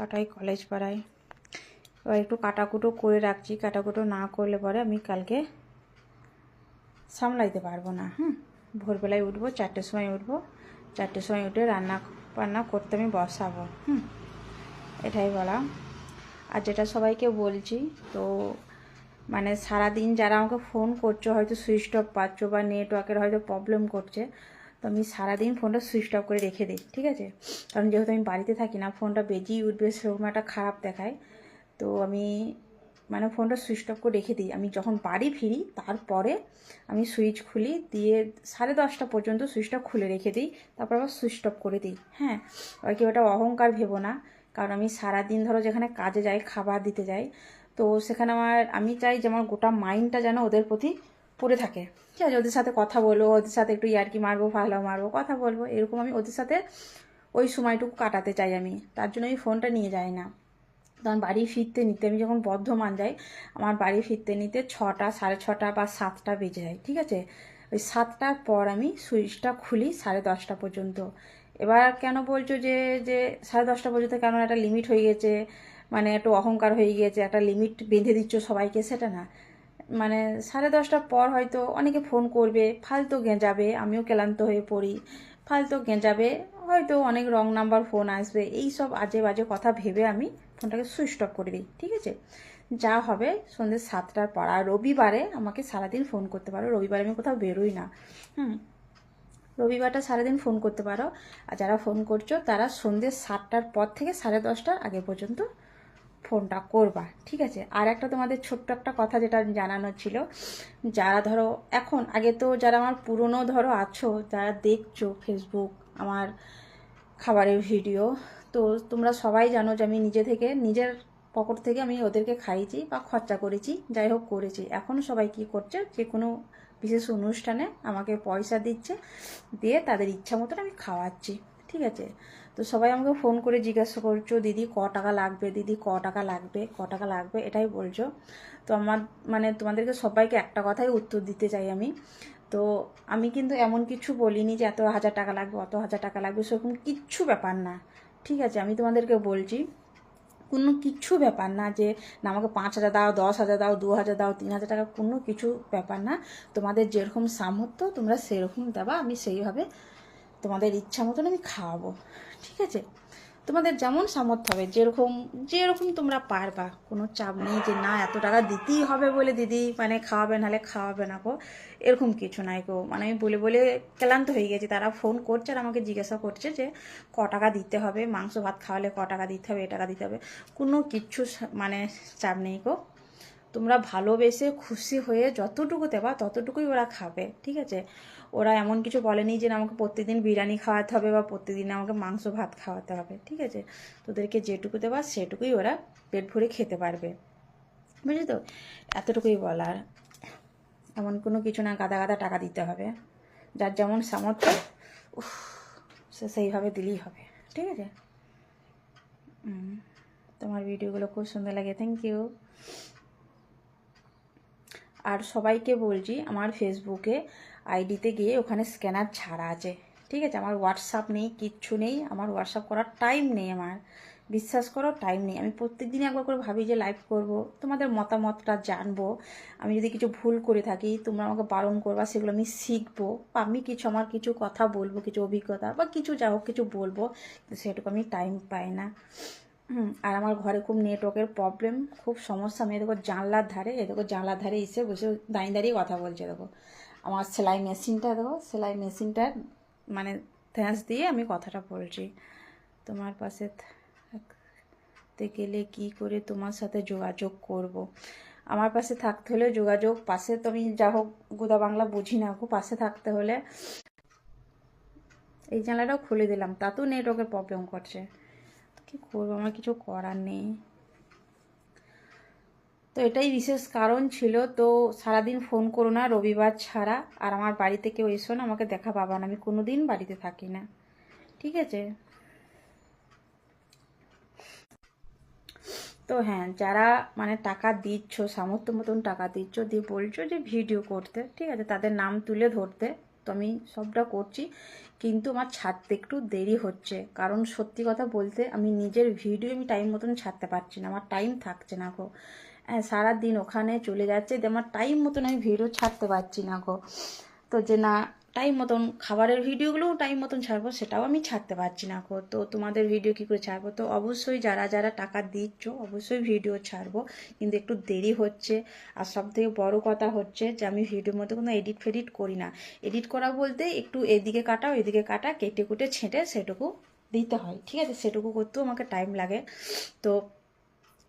কাটাই কলেজ পাড়ায় এবার একটু কাটাকুটো করে রাখছি। কাটাকুটো না করলে পরে আমি কালকে সামলাইতে পারব না, হুম? ভোরবেলায় উঠবো, চারটের সময় উঠবো। চারটের সময় উঠে রান্না, বান্না করতে আমি বসাবো, হুম? এটাই বলা আর যেটা সবাইকে বলছি, তো মানে সারাদিন যারা আমাকে ফোন করছ, হয়তো সুইচ অফ পাচ্ছ বা নেটওয়ার্কের হয়তো প্রবলেম করছে তো আমি সারাদিন ফোনটা সুইচ অফ করে রেখে দিই, ঠিক আছে? কারণ যেহেতু আমি বাড়িতে থাকি না, ফোনটা বেজেই উঠবে সেরকম একটা খারাপ দেখায়। তো আমি মানে ফোনটা সুইচ অফ করে রেখে দিই। আমি যখন বাড়ি ফিরি, তারপরে আমি সুইচ খুলি, দিয়ে সাড়ে দশটা পর্যন্ত সুইচটা খুলে রেখে দিই, তারপর আবার সুইচ অফ করে দিই হ্যাঁ? আর কি ওটা অহংকার ভেবো না, কারণ আমি সারাদিন ধরো যেখানে কাজে যাই, খাবার দিতে যাই, তো সেখানে আমার, আমি চাই যে আমার গোটা মাইন্ডটা যেন ওদের প্রতি পড়ে থাকে। ঠিক আছে? ওদের সাথে কথা বলব ওদের সাথে একটু ইয়ার্কি মারবো ভালো মারবো, কথা বলব, এরকম আমি ওদের সাথে ওই সময়টুকু কাটাতে চাই আমি। তার জন্য আমি ফোনটা নিয়ে যাই না। তখন বাড়ি ফিরতে নিতে আমি যখন বর্ধমান যাই, আমার বাড়ি ফিরতে নিতে ছটা, সাড়ে ছটা বা সাতটা বেজে যায়, ঠিক আছে? ওই সাতটার পর আমি সুইচটা খুলি সাড়ে দশটা পর্যন্ত। এবার কেন বলছো যে যে সাড়ে দশটা পর্যন্ত কেন একটা লিমিট হয়ে গেছে? মানে একটু অহংকার হয়ে গিয়েছে একটা লিমিট বেঁধে দিচ্ছ সবাইকে, সেটা না। মানে সাড়ে দশটার পর হয়তো অনেকে ফোন করবে, ফালতু গেঁজাবে, আমিও ক্লান্ত হয়ে পড়ি। ফালতু গেঁজাবে, হয়তো অনেক রং নাম্বার ফোন আসবে, এই সব আজে বাজে কথা ভেবে আমি ফোনটাকে সুইচ অফ করে দিই, ঠিক আছে? যা হবে সন্ধ্যে সাতটার পর, আর রবিবারে আমাকে সারাদিন ফোন করতে পারো, রবিবারে আমি কোথাও বেরোই না, হুম? রবিবারটা সারাদিন ফোন করতে পারো, আর যারা ফোন করছ তারা সন্ধ্যে সাতটার পর থেকে সাড়ে দশটার আগে পর্যন্ত ফোনটা করবা, ঠিক আছে? আর একটা তোমাদের ছোট্ট একটা কথা যেটা জানানোর ছিল, যারা ধরো এখন, আগে তো যারা আমার পুরনো ধরো আছো, যারা দেখছ ফেসবুক আমার খাবারের ভিডিও, তো তোমরা সবাই জানো যে আমি নিজে থেকে, নিজের পকেট থেকে আমি ওদেরকে খাইয়েছি বা খরচা করেছি, যাই হোক করেছি। এখন সবাই কি করছে, যে কোনো বিশেষ অনুষ্ঠানে আমাকে পয়সা দিচ্ছে, দিয়ে তাদের ইচ্ছা মতন আমি খাওয়াচ্ছি। ঠিক আছে? তো সবাই আমাকে ফোন করে জিজ্ঞাসা করছ, দিদি, ক টাকা লাগবে? দিদি, ক টাকা লাগবে? ক টাকা লাগবে? এটাই বলছো। তো আমার মানে তোমাদেরকে সবাইকে একটা কথাই উত্তর দিতে চাই আমি। তো আমি কিন্তু এমন কিছু বলিনি যে এত হাজার টাকা লাগবে, অত হাজার টাকা লাগবে, সেরকম কিচ্ছু ব্যাপার না। ঠিক আছে, আমি তোমাদেরকে বলছি, কোনো কিছু ব্যাপার না যে না আমাকে পাঁচ হাজার দাও, দশ হাজার দাও, দু হাজার দাও, তিন হাজার টাকা, কোনো কিছু ব্যাপার না। তোমাদের যেরকম সামর্থ্য তোমরা সেরকম দেবা, আমি সেইভাবে তোমাদের ইচ্ছা মতন আমি খাওয়াবো, ঠিক আছে? তোমাদের যেমন সামর্থ্য হবে, যেরকম যেরকম তোমরা পারবা, কোনো চাপ নেই যে না, এত টাকা দিতেই হবে বলে দিদি মানে খাওয়াবে, নাহলে খাওয়াবে না গো, এরকম কিছু নাই গো। মানে আমি বলে বলে ক্লান্ত হয়ে গেছি, তারা ফোন করছে আর আমাকে জিজ্ঞাসা করছে যে, ক টাকা দিতে হবে? মাংস, ভাত খাওয়ালে ক টাকা দিতে হবে? এ টাকা দিতে হবে? কোনো কিচ্ছু মানে চাপ নেই গো। তোমরা ভালোবেসে খুশি হয়ে যতটুকু দেবা, ততটুকুই ওরা খাবে, ঠিক আছে? ওরা এমন কিছু বলেনি যে আমাকে প্রত্যেকদিন বিরিয়ানি খাওয়াতে হবে বা প্রত্যেকদিন আমাকে মাংস ভাত খাওয়াতে হবে, ঠিক আছে? তোদেরকে যেটুকু দেবা সেটুকুই ওরা পেট ভরে খেতে পারবে। বুঝলি তো? এতটুকুই বলার। এমন কোনো কিছু না, গাদা গাদা টাকা দিতে হবে। যার যেমন সামর্থ্য সে সেইভাবে দিলেই হবে, ঠিক আছে? তোমার ভিডিওগুলো খুব সুন্দর লাগে থ্যাংক ইউ আর সবাইকে বলছি, আমার ফেসবুকে আইডিতে গিয়ে ওখানে স্ক্যানার ছাড়া আছে। ঠিক আছে? আমার হোয়াটসঅ্যাপ নেই, কিচ্ছু নেই। আমার হোয়াটসঅ্যাপ করার টাইম নেই আমার। বিশ্বাস করো টাইম নেই। আমি প্রত্যেক দিনই একবার করে ভাবি যে লাইভ করব। তোমাদের মতামতটা জানব। আমি যদি কিছু ভুল করে থাকি, তোমরা আমাকে বারণ করবা, সেগুলো আমি শিখব। বা আমি কিছু আমার কিছু কথা বলব, কিছু অভিজ্ঞতা বা কিছু যা হোক কিছু বলব সেটুকু আমি টাইম পাই না। আর আমার ঘরে খুব নেটওয়ার্কের প্রবলেম খুব সমস্যা। আমি দেখো জানলার ধারে, এ দেখো জানলার ধারে এসে বসে দাঁড়িয়ে দাঁড়িয়ে কথা বলছে, দেখো। আমার সেলাই মেশিনটা দেবো। সেলাই মেশিনটার মানে থ্যাঁস দিয়ে আমি কথাটা বলছি। তোমার পাশে থাকতে গেলে কি করে তোমার সাথে যোগাযোগ করব। আমার পাশে থাকতে হলে যোগাযোগ, পাশে তো আমি যা হোক গোদা বাংলা বুঝি না গো, পাশে থাকতে হলে। এই জানলাটাও খুলে দিলাম তাতেও নেটওয়ার্কের প্রবলেম করছে। কী করব? আমার কিছু করার নেই। এটাই বিশেষ কারণ ছিল। তো সারাদিন ফোন করো না, রবিবার ছাড়া। আর আমার বাড়িতে কেউ এসো না, আমাকে দেখা পাবা না। আমি কোনো দিন বাড়িতে থাকি না। ঠিক আছে? তো হ্যাঁ যারা মানে টাকা দিচ্ছ, সামর্থ্য মতন টাকা দিচ্ছ, দিয়ে বলছো যে ভিডিও করতে, ঠিক আছে? তাদের নাম তুলে ধরতে। তো আমি সবটা করছি। কিন্তু আমার ছাড়তে একটু দেরি হচ্ছে। কারণ সত্যি কথা বলতে, আমি নিজের ভিডিও আমি টাইম মতন ছাড়তে পারছি না। আমার টাইম থাকছে না গো। হ্যাঁ সারাদিন ওখানে চলে যাচ্ছে। আমার টাইম মতন আমি ভিডিও ছাড়তে পারছি না গো। তো যে না টাইম মতন খাবারের ভিডিওগুলোও টাইম মতন ছাড়বো, সেটাও আমি ছাড়তে পারছি না গো। তো তোমাদের ভিডিও কী করে ছাড়বো? তো অবশ্যই যারা যারা টাকা দিচ্ছ, অবশ্যই ভিডিও ছাড়বো। কিন্তু একটু দেরি হচ্ছে। আর সব থেকে বড়ো কথা হচ্ছে যে, আমি ভিডিওর মধ্যে কোনো এডিট ফেডিট করি না। এডিট করা বলতে একটু এদিকে কাটা এদিকে কাটা, কেটে কুটে ছেঁটে সেটুকু দিতে হয়। ঠিক আছে? সেটুকু করতেও আমাকে টাইম লাগে। তো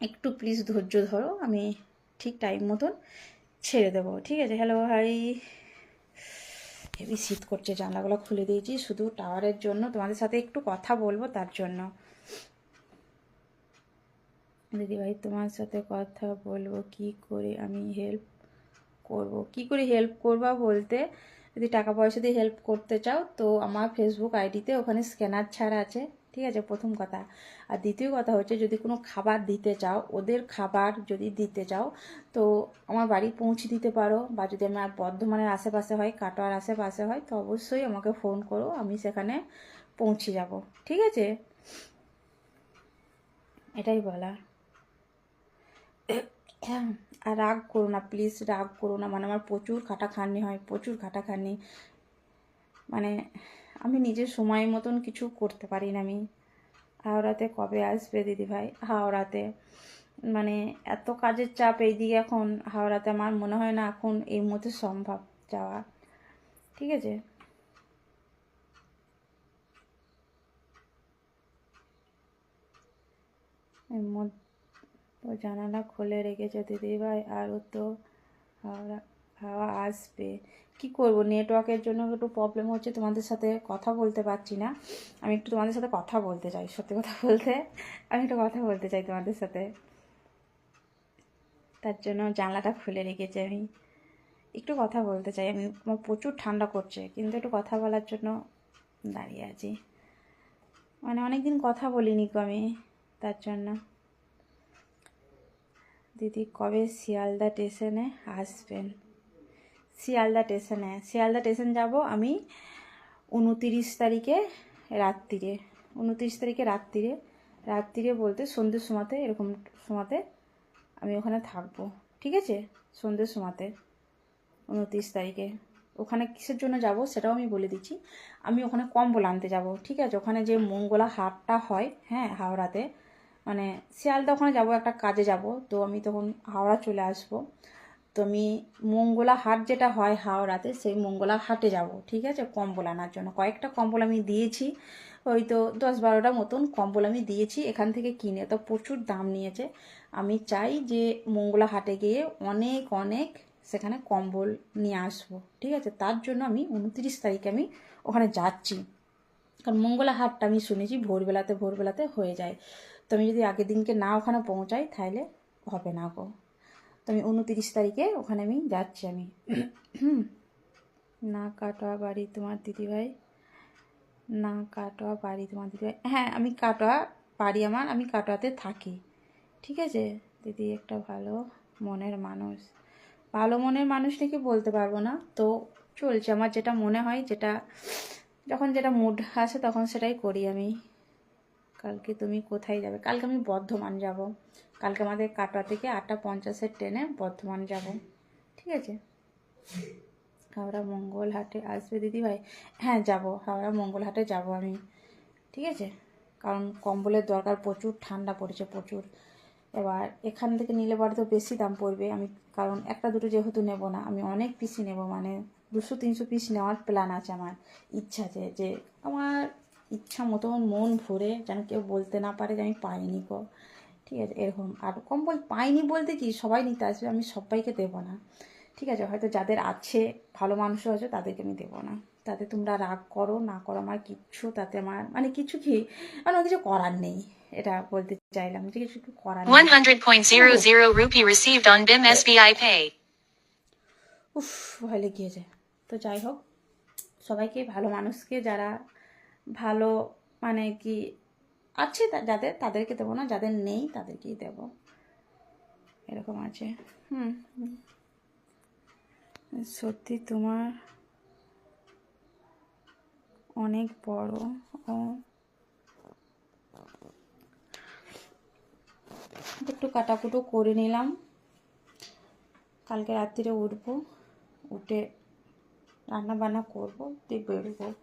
একটু প্লিজ ধৈর্য ধরো, আমি ঠিক টাইম মতন ছেড়ে দেবো। ঠিক আছে? হ্যালো ভাই হেভি শীত করছে, জানলাগুলো খুলে দিয়েছি, শুধু টাওয়ারের জন্য তোমাদের সাথে একটু কথা বলব তার জন্য। দিদি ভাই তোমার সাথে কথা বলব, কি করে আমি হেল্প করব? কি করে হেল্প করবা বলতে? যদি টাকা পয়সা দিয়ে হেল্প করতে চাও, তো আমার ফেসবুক আইডিতে ওখানে স্ক্যানার ছাড়া আছে। ঠিক আছে, প্রথম কথা। আর দ্বিতীয় কথা হচ্ছে, যদি কোনো খাবার দিতে চাও, ওদের খাবার যদি দিতে চাও, তো আমার বাড়ি পৌঁছে দিতে পারো। বা যদি আমার বর্ধমানের আশেপাশে হয়, কাটোয়ার আশেপাশে হয়, তো অবশ্যই আমাকে ফোন করো, আমি সেখানে পৌঁছে যাব। ঠিক আছে? এটাই বলা আর রাগ করো না প্লিজ রাগ করো না। মানে আমার প্রচুর খাটাখাটনি হয়, প্রচুর খাটাখাটনি। মানে আমি নিজের সময় মতন কিছু করতে পারি না, আমি। হাওড়াতে কবে আসবে, দিদিভাই? হাওড়াতে। মানে এত কাজের চাপ এইদিকে এখন, হাওড়াতে আমার মনে হয় না এখন এই মুহূর্তে সম্ভব যাওয়া। ঠিক আছে? মধ্যে তো জানালা খুলে রেখেছে দিদিভাই আরও তো হাওড়া হাওয়া আসবে। কি করব? নেটওয়ার্কের জন্য একটু প্রবলেম হচ্ছে। তোমাদের সাথে কথা বলতে পারছি না। আমি একটু তোমাদের সাথে কথা বলতে চাই, সত্যি কথা বলতে। আমি একটু কথা বলতে চাই তোমাদের সাথে। তার জন্য জানলাটা খুলে রেখেছি আমি। একটু কথা বলতে চাই। আমি আমার প্রচুর ঠান্ডা করছে, কিন্তু একটু কথা বলার জন্য দাঁড়িয়ে আছি। মানে অনেক দিন কথা বলিনি আমি, তার জন্য। দিদি কবে শিয়ালদা স্টেশনে আসবেন? শিয়ালদা স্টেশনে। শিয়ালদা স্টেশন যাব আমি উনতিরিশ তারিখে রাত্রিরে। উনতিরিশ তারিখে রাত্রিরে। রাত্রিরে বলতে সন্ধ্যের সময়তে, এরকম সময়তে আমি ওখানে থাকব। ঠিক আছে? সন্ধ্যের সময়তে। উনতিরিশ তারিখে। ওখানে কিসের জন্য যাব সেটাও আমি বলে দিচ্ছি। আমি ওখানে কম্বল আনতে যাব। ঠিক আছে? ওখানে যে মঙ্গলা হাটটা হয় হ্যাঁ হাওড়াতে। মানে শিয়ালদা ওখানে যাব, একটা কাজে যাব। তো আমি তখন হাওড়া চলে আসব। তো আমি মঙ্গলা হাট যেটা হয় হাওড়াতে, সেই মঙ্গলা হাটে যাব, ঠিক আছে? কম্বল আনার জন্য। কয়েকটা কম্বল আমি দিয়েছি, ওই তো দশ বারোটা মতন কম্বল আমি দিয়েছি এখান থেকে কিনে। তো প্রচুর দাম নিয়েছে। আমি চাই যে মঙ্গলা হাটে গিয়ে অনেক অনেক সেখানে কম্বল নিয়ে আসব, ঠিক আছে? তার জন্য আমি উনত্রিশ তারিখে আমি ওখানে যাচ্ছি। কারণ মঙ্গলা হাটটা আমি শুনেছি ভোরবেলাতে ভোরবেলাতে হয়ে যায়। তো আমি যদি আগের দিনকে না ওখানে পৌঁছাই তাহলে হবে না গো। তো আমি উনতিরিশ তারিখে ওখানে আমি যাচ্ছি আমি। না কাটোয়া বাড়ি তোমার দিদিভাই না কাটোয়া বাড়ি তোমার দিদিভাই হ্যাঁ আমি কাটোয়া বাড়ি আমার, আমি কাটোয়াতে থাকি। ঠিক আছে? দিদি একটা ভালো মনের মানুষ। ভালো মনের মানুষ নাকি বলতে পারব না। তো চলছে আমার যেটা মনে হয় যেটা, যখন যেটা মুড আসে তখন সেটাই করি আমি। কালকে তুমি কোথায় যাবে? কালকে আমি বর্ধমান যাব। কালকে আমাদের কাটোয়া থেকে আটটা পঞ্চাশের ট্রেনে বর্ধমান যাব। ঠিক আছে? হাওড়া মঙ্গলহাটে আসবে দিদিভাই হ্যাঁ যাব। হাওড়া মঙ্গলহাটে যাব আমি। ঠিক আছে? কারণ কম্বলের দরকার প্রচুর, ঠান্ডা পড়েছে প্রচুর। এবার এখান থেকে নিলে পরে তো বেশি দাম পড়বে। আমি, কারণ একটা দুটো যেহেতু নেব না, আমি অনেক পিসই নেব। মানে দুশো, তিনশো পিস নেওয়ার প্ল্যান আছে আমার। ইচ্ছা আছে যে আমার ইচ্ছা মতন মন ভরে যেন কেউ বলতে না পারে যে আমি পাইনি গো। ঠিক আছে? এরকম। আর কম্বল পাইনি বলতে কি? সবাই নিতে আসবে আমি সবাইকে দেবো না। ঠিক আছে? হয়তো যাদের আছে ভালো মানুষও আছে তাদেরকে আমি দেবো না। তাতে তোমরা রাগ করো না করো আমার কিচ্ছু তাতে আমার মানে কিছু কি? মানে কিছু করার নেই। এটা বলতে চাইলাম যে কিছু করার নেই। 100.00 rupee received on BIM SBI Pay. উফ ভয় লেগিয়েছে তো যাই হোক সবাইকে ভালো মানুষকে যারা ভালো মানে কি আছে যাদের, তাদেরকে দেবো না, যাদের নেই তাদেরকেই দেব। এরকম আছে। হুম হুম। সত্যি তোমার অনেক বড়। ও। একটু কাটাকুটো করে নিলাম। কালকে রাত্রিরে উঠবো, উঠে রান্না বান্না করব দিয়ে বেরোবো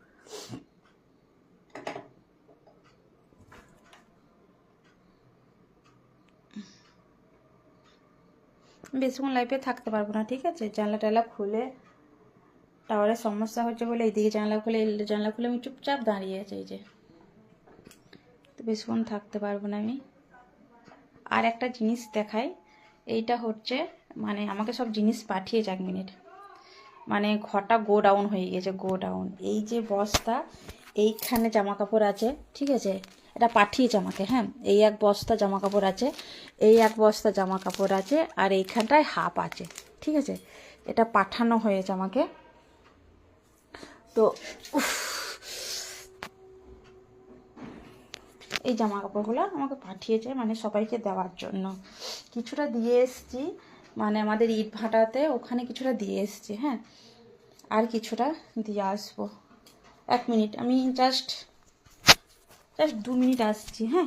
বেশিক্ষণ লাইফে থাকতে পারব না, ঠিক আছে? জানলা টালা খুলে টাওয়ারের সমস্যা হচ্ছে বলে এইদিকে জানলা খুলে জানলা খুলে আমি চুপচাপ দাঁড়িয়ে আছি, এই যে। তো বেশিক্ষণ থাকতে পারব না আমি। আর একটা জিনিস দেখাই, এইটা হচ্ছে মানে আমাকে সব জিনিস পাঠিয়েছে এক মিনিট মানে ঘরটা গো ডাউন হয়ে গেছে গো ডাউন এই যে বস্তা, এইখানে জামা কাপড় আছে, ঠিক আছে? এটা পাঠিয়েছে আমাকে হ্যাঁ? এই এক বস্তা জামা কাপড় আছে, এই এক বস্তা জামা কাপড় আছে, আর এইখানটায় হাফ আছে, ঠিক আছে? এটা পাঠানো হয়েছে আমাকে। তো এই জামা কাপড়গুলো আমাকে পাঠিয়েছে মানে সবাইকে দেওয়ার জন্য। কিছুটা দিয়ে এসছি মানে আমাদের ইট ভাটাতে ওখানে কিছুটা দিয়ে এসছি হ্যাঁ? আর কিছুটা দিয়ে আসব। এক মিনিট, আমি জাস্ট জাস্ট দু মিনিট আসছি হ্যাঁ?